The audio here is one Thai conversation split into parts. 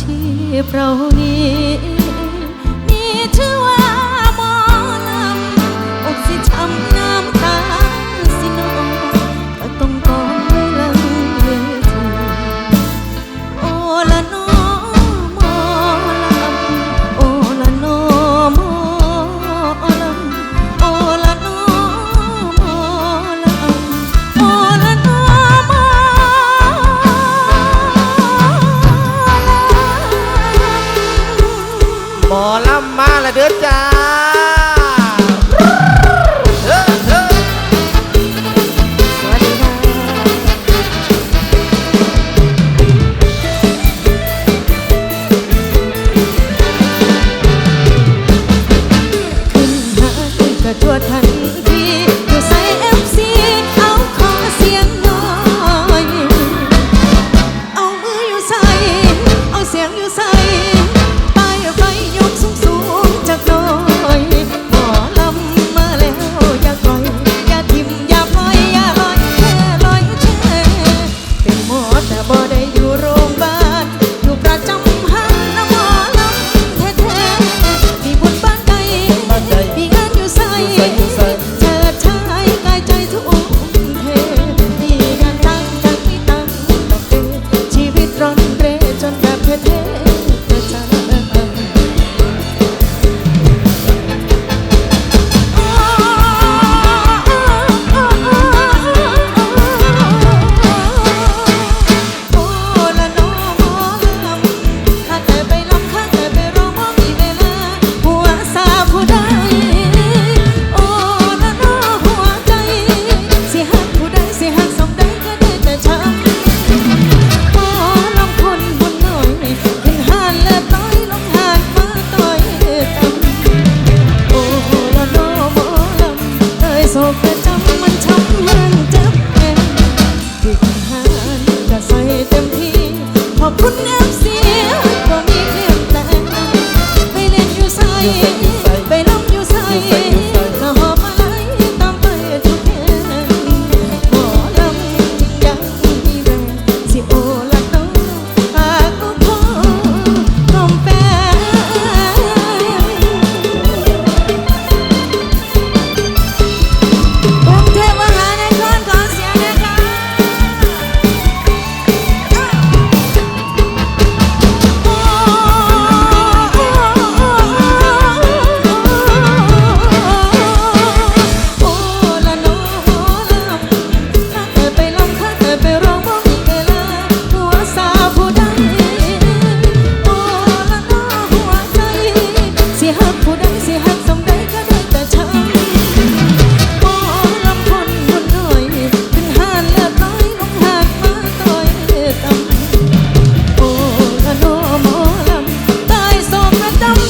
ชีพเรานี้มีชื่อว่าหมอลำอกสิช้ำ หมอลำมาละเด้อจ้า You.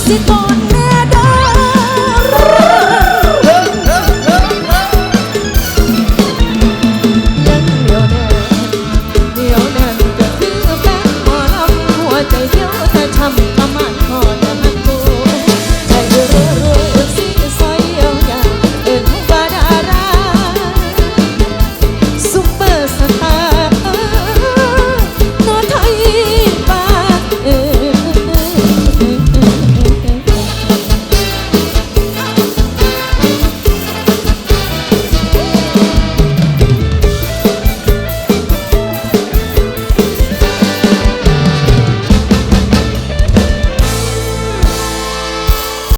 C'est bon!